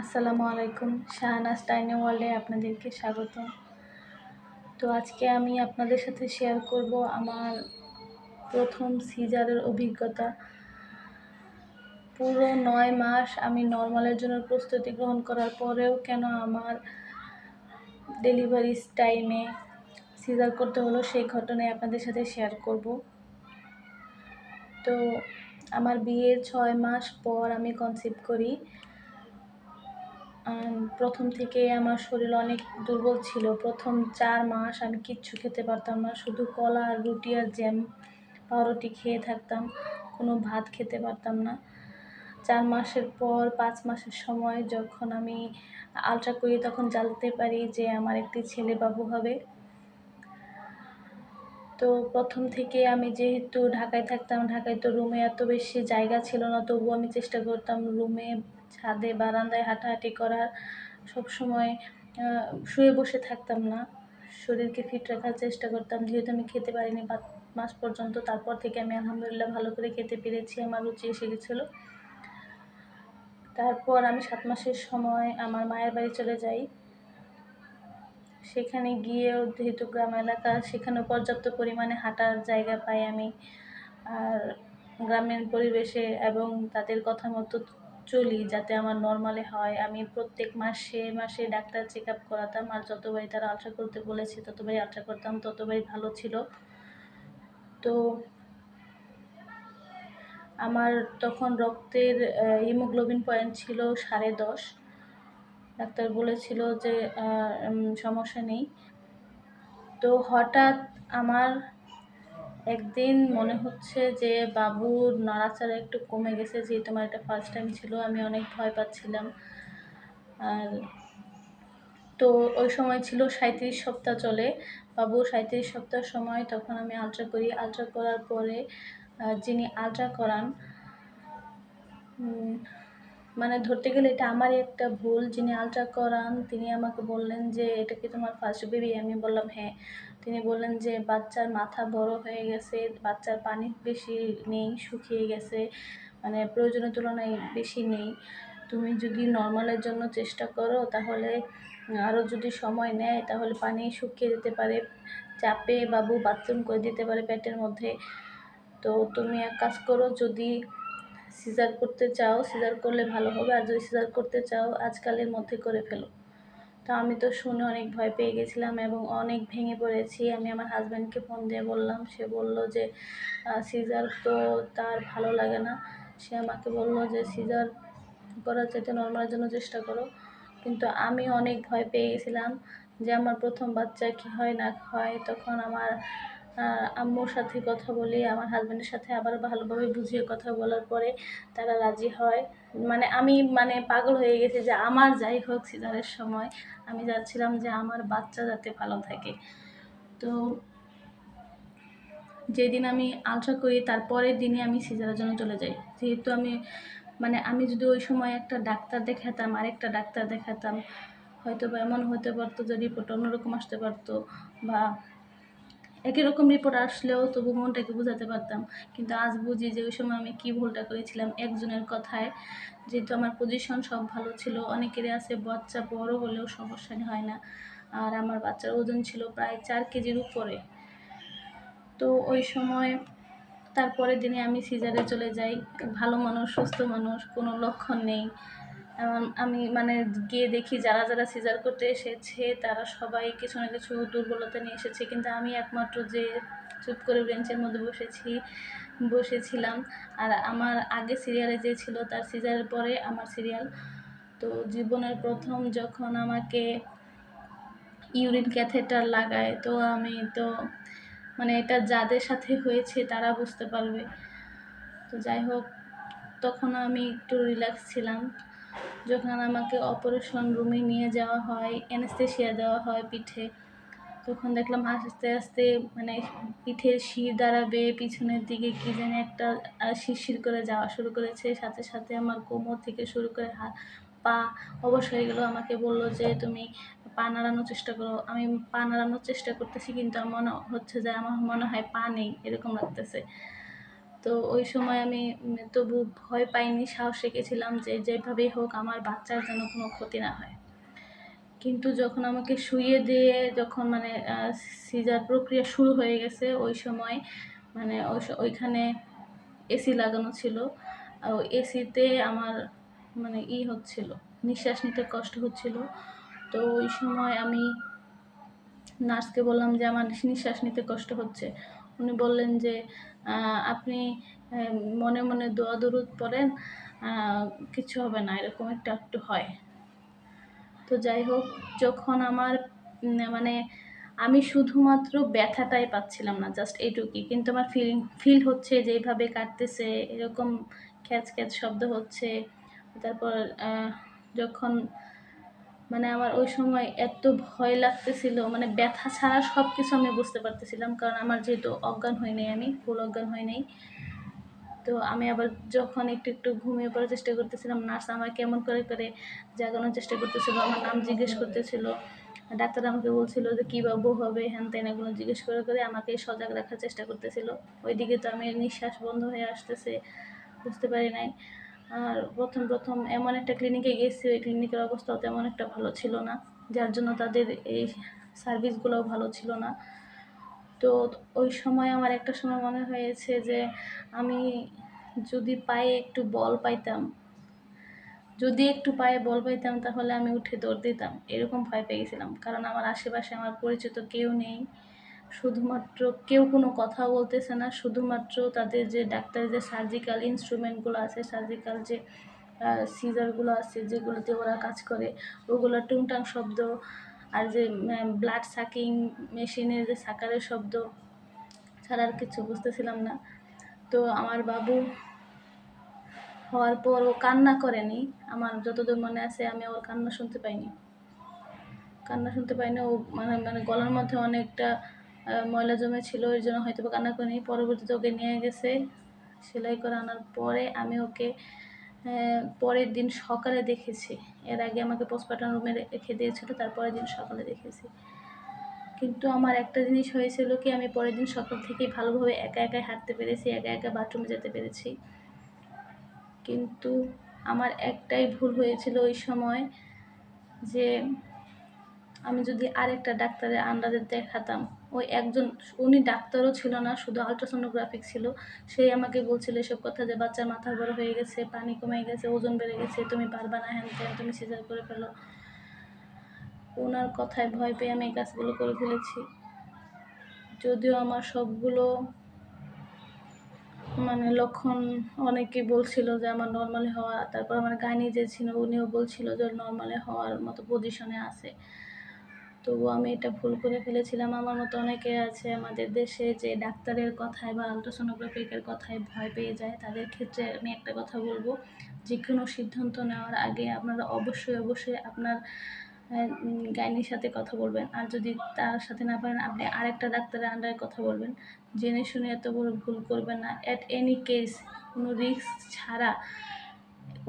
আসসালামু আলাইকুম। শাহানাজ টাইনি ওয়ার্ল্ডে আপনাদেরকে স্বাগত। তো আজকে আমি আপনাদের সাথে শেয়ার করব আমার প্রথম সিজারের অভিজ্ঞতা। পুরো নয় মাস আমি নর্মালের জন্য প্রস্তুতি গ্রহণ করার পরেও কেন আমার ডেলিভারি টাইমে সিজার করতে হলো সেই ঘটনায় আপনাদের সাথে শেয়ার করব। তো আমার বিয়ের ছয় মাস পর আমি কনসিভ করি। প্রথম থেকে আমার শরীর অনেক দুর্বল ছিল। প্রথম চার মাস আমি কিচ্ছু খেতে পারতাম না, শুধু কলা আর রুটি আর জ্যাম, পাউরুটি খেয়ে থাকতাম, কোনো ভাত খেতে পারতাম না। চার মাসের পর, পাঁচ মাসের সময় যখন আমি আলট্রা করি, তখন জানতে পারি যে আমার একটি ছেলে বাবু হবে। তো প্রথম থেকে আমি যেহেতু ঢাকায় থাকতাম, ঢাকায় তো রুমে এত বেশি জায়গা ছিল না, তবুও আমি চেষ্টা করতাম রুমে ছাদে বারান্দায় হাঁটাহাঁটি করার। সবসময় শুয়ে বসে থাকতাম না, শরীরকে ফিট রাখার চেষ্টা করতাম। যেহেতু আমি খেতে পারিনি মাস পর্যন্ত, তারপর থেকে আমি আলহামদুলিল্লাহ ভালো করে খেতে পেরেছি, আমার রুচি এসে গেছিল। তারপর আমি সাত মাসের সময় আমার মায়ের বাড়ি চলে যাই। সেখানে গিয়েও যেহেতু গ্রাম এলাকা, সেখানেও পর্যাপ্ত পরিমাণে হাঁটার জায়গা পাই আমি। আর গ্রামের পরিবেশে এবং তাদের কথা মতো চলি যাতে আমার নর্মালে হয়। আমি প্রত্যেক মাসে মাসে ডাক্তার চেক আপ করাতাম আর যতবারই তারা আলট্রা করতে বলেছে ততবারই আলট্রা করতাম ততবারই ভালো ছিল। তো আমার তখন রক্তের হিমোগ্লোবিন পয়েন্ট ছিল সাড়ে দশ। ডাক্তার বলেছিল যে সমস্যা নেই। তো হঠাৎ আমার একদিন মনে হচ্ছে যে বাবুর নাড়াচাড়া একটু কমে গেছে যেহেতু আমার এটা ফার্স্ট টাইম ছিল, আমি অনেক ভয় পাচ্ছিলাম। আর তো ওই সময় ছিল সাঁত্রিশ সপ্তাহ চলে। বাবু সাঁত্রিশ সপ্তাহ সময় তখন আমি আলট্রা করি। আলট্রা করার পরে যিনি আলট্রা করান মানে ধরতে গেলে এটা আমারই একটা ভুল, যিনি আলট্রা করান তিনি আমাকে বললেন যে, এটা কি তোমার ফার্স্ট বেবি আমি বললাম হ্যাঁ। তিনি বললেন যে, বাচ্চার মাথা বড় হয়ে গেছে, বাচ্চার পানি বেশি নেই, শুকিয়ে গেছে মানে প্রয়োজনের তুলনায় বেশি নেই। তুমি যদি নর্মালের জন্য চেষ্টা করো, তাহলে আরও যদি সময় নেয়, তাহলে পানি শুকিয়ে যেতে পারে, চাপে বাবু বাথরুম করে দিতে পারে পেটের মধ্যে। তো তুমি এক কাজ করো, যদি সিজার করতে চাও, সিজার করলে ভালো হবে। আর যদি সিজার করতে চাও, আজকালের মধ্যে করে ফেলো। তো আমি তো শুনে অনেক ভয় পেয়ে গেছিলাম এবং অনেক ভেঙে পড়েছি। আমি আমার হাজব্যান্ডকে ফোন দিয়ে বললাম। সে বলল যে সিজার তো তার ভালো লাগে না। সে আমাকে বলল যে, সিজার করার চাইতে নর্মালের জন্য চেষ্টা করো। কিন্তু আমি অনেক ভয় পেয়ে গেছিলাম যে, আমার প্রথম বাচ্চা কী হয় না হয়, তখন আমার আম্মুর সাথে কথা বলি, আমার হাজব্যান্ডের সাথে আবার ভালোভাবে বুঝিয়ে কথা বলার পরে তারা রাজি হয়। মানে আমি মানে পাগল হয়ে গেছি যে আমার যাই হোক সিজারের সময়, আমি যাচ্ছিলাম যে আমার বাচ্চা যাতে ভালো থাকে। তো যেদিন আমি আলট্রা করি তারপরের দিনই আমি সিজারের জন্য চলে যাই। যেহেতু আমি মানে আমি যদি ওই সময় একটা ডাক্তার দেখাতাম, আরেকটা ডাক্তার দেখাতাম হয়তো বা এমন হতে পারতো যে রিপোর্ট অন্যরকম আসতে পারতো বা একই রকম রিপোর্ট আসলেও তবু মনটাকে বোঝাতে পারতাম। কিন্তু আজ বুঝি যে ওই সময় আমি কী ভুলটা করেছিলাম একজনের কথায়। যেহেতু আমার পজিশন সব ভালো ছিল, অনেকেরই আছে বাচ্চা বড় হলেও সমস্যা হয় না। আর আমার বাচ্চার ওজন ছিল প্রায় চার কেজির উপরে। তো ওই সময় তারপরের দিনে আমি সিজারে চলে যাই। ভালো মানুষ, সুস্থ মানুষ, কোনো লক্ষণ নেই। আমি মানে গিয়ে দেখি যারা যারা সিজার করতে এসেছে তারা সবাই কিছু না কিছু দুর্বলতা নিয়ে এসেছে। কিন্তু আমি একমাত্র যে চুপ করে বেঞ্চের মধ্যে বসেছি, বসেছিলাম। আর আমার আগে সিরিয়ালে যে ছিল তার সিজারের পরে আমার সিরিয়াল তো জীবনের প্রথম যখন আমাকে ইউরিন ক্যাথেটার লাগায়, তো আমি তো মানে এটা যাদের সাথে হয়েছে তারা বুঝতে পারবে। তো যাই হোক, তখন আমি একটু রিল্যাক্স ছিলাম। যখন আমাকে অপারেশন রুমে নিয়ে যাওয়া হয় অ্যানেস্থেশিয়া দেওয়া হয় পিঠে, তখন দেখলাম আস্তে আস্তে মানে পিঠের শির দাঁড়াবে, পিছনের দিকে কী যেন একটা শিরশির করে যাওয়া শুরু করেছে। সাথে সাথে আমার কোমর থেকে শুরু করে হাত পা অবশ হয়ে গেলো আমাকে বলল যে, তুমি পা নাড়ানোর চেষ্টা করো। আমি পা নাড়ানোর চেষ্টা করতেছি, কিন্তু আমার মনে হচ্ছে যে, আমার মনে হয় পা নেই, এরকম লাগতেছে। তো ওই সময় আমি তবু ভয় পাইনি, সাহস রেখেছিলাম যে যেভাবেই হোক আমার বাচ্চার যেন কোনো ক্ষতি না হয়। কিন্তু যখন আমাকে শুইয়ে দিয়ে যখন মানে সিজার প্রক্রিয়া শুরু হয়ে গেছে, ওই সময় মানে ওই ওইখানে এসি লাগানো ছিল। এসিতে আমার মানে ই হচ্ছিল, নিঃশ্বাস নিতে কষ্ট হচ্ছিল। তো ওই সময় আমি নার্সকে বললাম যে আমার নিঃশ্বাস নিতে কষ্ট হচ্ছে। উনি বললেন যে আপনি মনে মনে দোয়া দরুদ পড়েন কিছু হবে না, এরকম একটা একটু হয়। তো যাই হোক, যখন আমার মানে আমি শুধুমাত্র ব্যথাটাই পাচ্ছিলাম না জাস্ট এইটুকুই কিন্তু আমার ফিলিং ফিল হচ্ছে যে এইভাবে কাটতেছে, এরকম ক্যাচ ক্যাচ শব্দ হচ্ছে। তারপর যখন মানে আমার ওই সময় এত ভয় লাগতেছিল মানে ব্যথা ছাড়া সব কিছু আমি বুঝতে পারতেছিলাম, কারণ আমার যেহেতু অজ্ঞান হয় নাই আমি, ফুল অজ্ঞান হয় নাই। তো আমি আবার যখন একটু একটু ঘুমিয়ে পড়ার চেষ্টা করতেছিলাম, নার্স আমার কেমন করে করে জাগানোর চেষ্টা করতেছিল, আমার নাম জিজ্ঞেস করতেছিল। ডাক্তার আমাকে বলছিল যে, কী বাবু হবে? হ্যান ত্যান এগুলো জিজ্ঞেস করে করে আমাকে সজাগ রাখার চেষ্টা করতেছিল। ওইদিকে তো আমি নিঃশ্বাস বন্ধ হয়ে আসতেছে, বুঝতে পারি নাই। আর প্রথম প্রথম এমন একটা ক্লিনিকে গেছি ওই ক্লিনিকের অবস্থাও তেমন একটা ভালো ছিল না। যার জন্য তাদের এই সার্ভিসগুলোও ভালো ছিল না। তো ওই সময় আমার একটা সময় মনে হয়েছে যে, আমি যদি পায়ে একটু বল পাইতাম, যদি একটু পায়ে বল পাইতাম তাহলে আমি উঠে দৌড় দিতাম। এরকম ভয় পেয়ে গেছিলাম। কারণ আমার আশেপাশে আমার পরিচিত কেউ নেই। শুধুমাত্র কেউ কোনো কথা বলতেছে না, শুধুমাত্র তাদের যে ডাক্তারের যে সার্জিক্যাল ইনস্ট্রুমেন্টগুলো আছে সার্জিক্যাল যে সিজারগুলো আছে, যেগুলোতে ওরা কাজ করে, ওগুলো টুংটাং শব্দ আর যে ব্লাড সাকিং মেশিনের যে সাকারের শব্দ, ছাড়া আর কিছু বুঝতেছিলাম না। তো আমার বাবু হওয়ার পর ও কান্না করেনি, আমার যতদূর মনে আছে আমি ওর কান্না শুনতে পাইনি। কান্না শুনতে পাইনি, ও মানে মানে গলার মধ্যে অনেকটা ময়লা জমে ছিল ওই জন্য হয়তো কান্না করেনি। পরবর্তীতে ওকে নিয়ে গেছে সেলাই করে আনার পরে আমি ওকে পরের দিন সকালে দেখেছি। এর আগে আমাকে পোস্টপার্টাম রুমে রেখে দিয়েছিল, তারপরের দিন সকালে দেখেছি। কিন্তু আমার একটা জিনিস হয়েছিল কি, আমি পরের দিন সকাল থেকেই ভালোভাবে একা একাই হাঁটতে পেরেছি, একা একা বাথরুমে যেতে পেরেছি। কিন্তু আমার একটাই ভুল হয়েছিল ওই সময় যে আমি যদি আরেকটা ডাক্তারের আন্ডারে দেখাতাম ওই একজন, উনি ডাক্তারও ছিল না, শুধু আলট্রাসোনোগ্রাফিক ছিল। সেই আমাকে বলছিল এসব কথা যে বাচ্চার মাথা বড় হয়ে গেছে, পানি কমে গেছে, ওজন বেড়ে গেছে, তুমি পারবা না, হ্যান ত্যান, তুমি সিজার করে ফেলো। ওনার কথায় ভয় পেয়ে আমি এই কাজগুলো করে ফেলেছি। যদিও আমার সবগুলো মানে লক্ষণ অনেকেই বলছিল যে আমার নর্মালি হওয়া, তারপর আমার গাইনি যে ছিল, উনিও বলছিল যে নর্মালি হওয়ার মতো পজিশনে আছে। তবু আমি এটা ভুল করে ফেলেছিলাম। আমার মতো অনেকে আছে আমাদের দেশে যে ডাক্তারের কথায় বা আলট্রাসোনোগ্রাফিকের কথায় ভয় পেয়ে যায়। তাদের ক্ষেত্রে আমি একটা কথা বলব, যে কোনো সিদ্ধান্ত নেওয়ার আগে আপনারা অবশ্যই অবশ্যই আপনার গাইনির সাথে কথা বলবেন। আর যদি তার সাথে না পারেন, আপনি আরেকটা ডাক্তারের আন্ডারে কথা বলবেন। জেনে শুনে এত বড় ভুল করবেন না। অ্যাট এনি কেস কোনো রিস্ক ছাড়া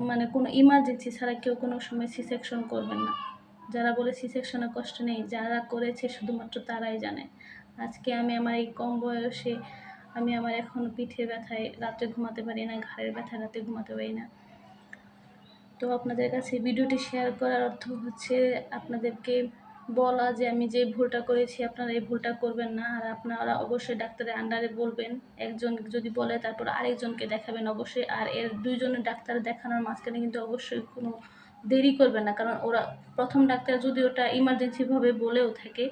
মানে কোনো ইমার্জেন্সি ছাড়া কেউ কোনো সময় সি সেকশন করবেন না। যারা বলে সি সেকশনে কষ্ট নেই, যারা করেছে শুধুমাত্র তারাই জানে। আজকে আমি আমার এই কম বয়সে আমি আমার এখন পিঠে ব্যথায় রাতে ঘুমাতে পারি না, ঘাড়ের ব্যথায় রাতে ঘুমাতে পারি না। তো আপনাদের কাছে ভিডিওটি শেয়ার করার অর্থ হচ্ছে আপনাদেরকে বলা যে আমি যে ভুলটা করেছি আপনারা এই ভুলটা করবেন না, আর আপনারা অবশ্যই ডাক্তারের আন্ডারে বলবেন। একজন যদি বলে তারপর আরেকজনকে দেখাবেন অবশ্যই, আর এর দুইজনের ডাক্তার দেখানোর মাঝখানে কিন্তু অবশ্যই কোনো দেরি করবেন না, কারণ ওরা প্রথম ডাক্তার যদি ওটা ইমার্জেন্সিভাবে বলেও থাকে,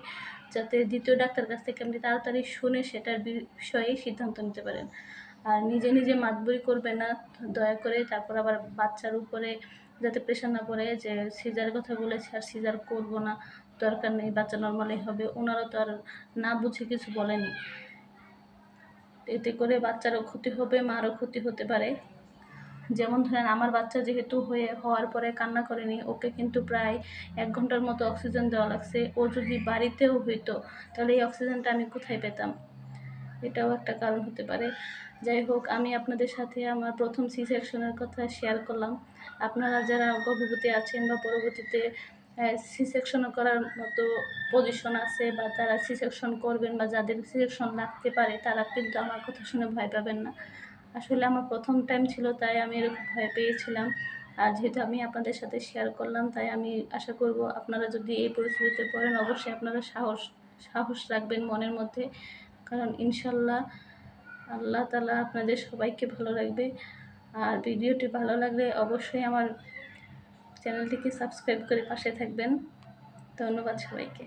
যাতে দ্বিতীয় ডাক্তার কাছ থেকে আপনি তাড়াতাড়ি শুনে সেটার বিষয়ে সিদ্ধান্ত নিতে পারেন। আর নিজে নিজে মাতবরি করবেন না, দয়া করে তারপর আবার বাচ্চার উপরে যাতে প্রেশার না পড়ে, যে সিজারের কথা বলেছে আর সিজার করব না, দরকার নেই, বাচ্চা নর্মালি হবে, ওনারা তো আর না বুঝে কিছু বলেনি। এতে করে বাচ্চারও ক্ষতি হবে, মারও ক্ষতি হতে পারে। যেমন ধরেন আমার বাচ্চা যেহেতু হয়ে, হওয়ার পরে কান্না করেনি, ওকে কিন্তু প্রায় এক ঘণ্টার মতো অক্সিজেন দেওয়া লাগছে। ও যদি বাড়িতেও হইতো, তাহলে এই অক্সিজেনটা আমি কোথায় পেতাম? এটাও একটা কারণ হতে পারে। যাই হোক, আমি আপনাদের সাথে আমার প্রথম সি সেকশনের কথা শেয়ার করলাম। আপনারা যারা গর্ভবতী আছেন বা পরবর্তীতে সি সেকশন করার মতো পজিশন আছে বা তারা সি সেকশন করবেন বা যাদের সি সেকশন লাগতে পারে, তারা কিন্তু আমার কথা শুনে ভয় পাবেন না। আসলে আমার প্রথম টাইম ছিল, তাই আমি এরকম ভয় পেয়েছিলাম। আর যেহেতু আমি আপনাদের সাথে শেয়ার করলাম, তাই আমি আশা করব আপনারা যদি এই পরিস্থিতিতে পড়েন, অবশ্যই আপনারা সাহস সাহস রাখবেন মনের মধ্যে। কারণ ইনশাল্লাহ আল্লাহ তালা আপনাদের সবাইকে ভালো রাখবে। আর ভিডিওটি ভালো লাগলে অবশ্যই আমার চ্যানেলটিকে সাবস্ক্রাইব করে পাশে থাকবেন। ধন্যবাদ সবাইকে।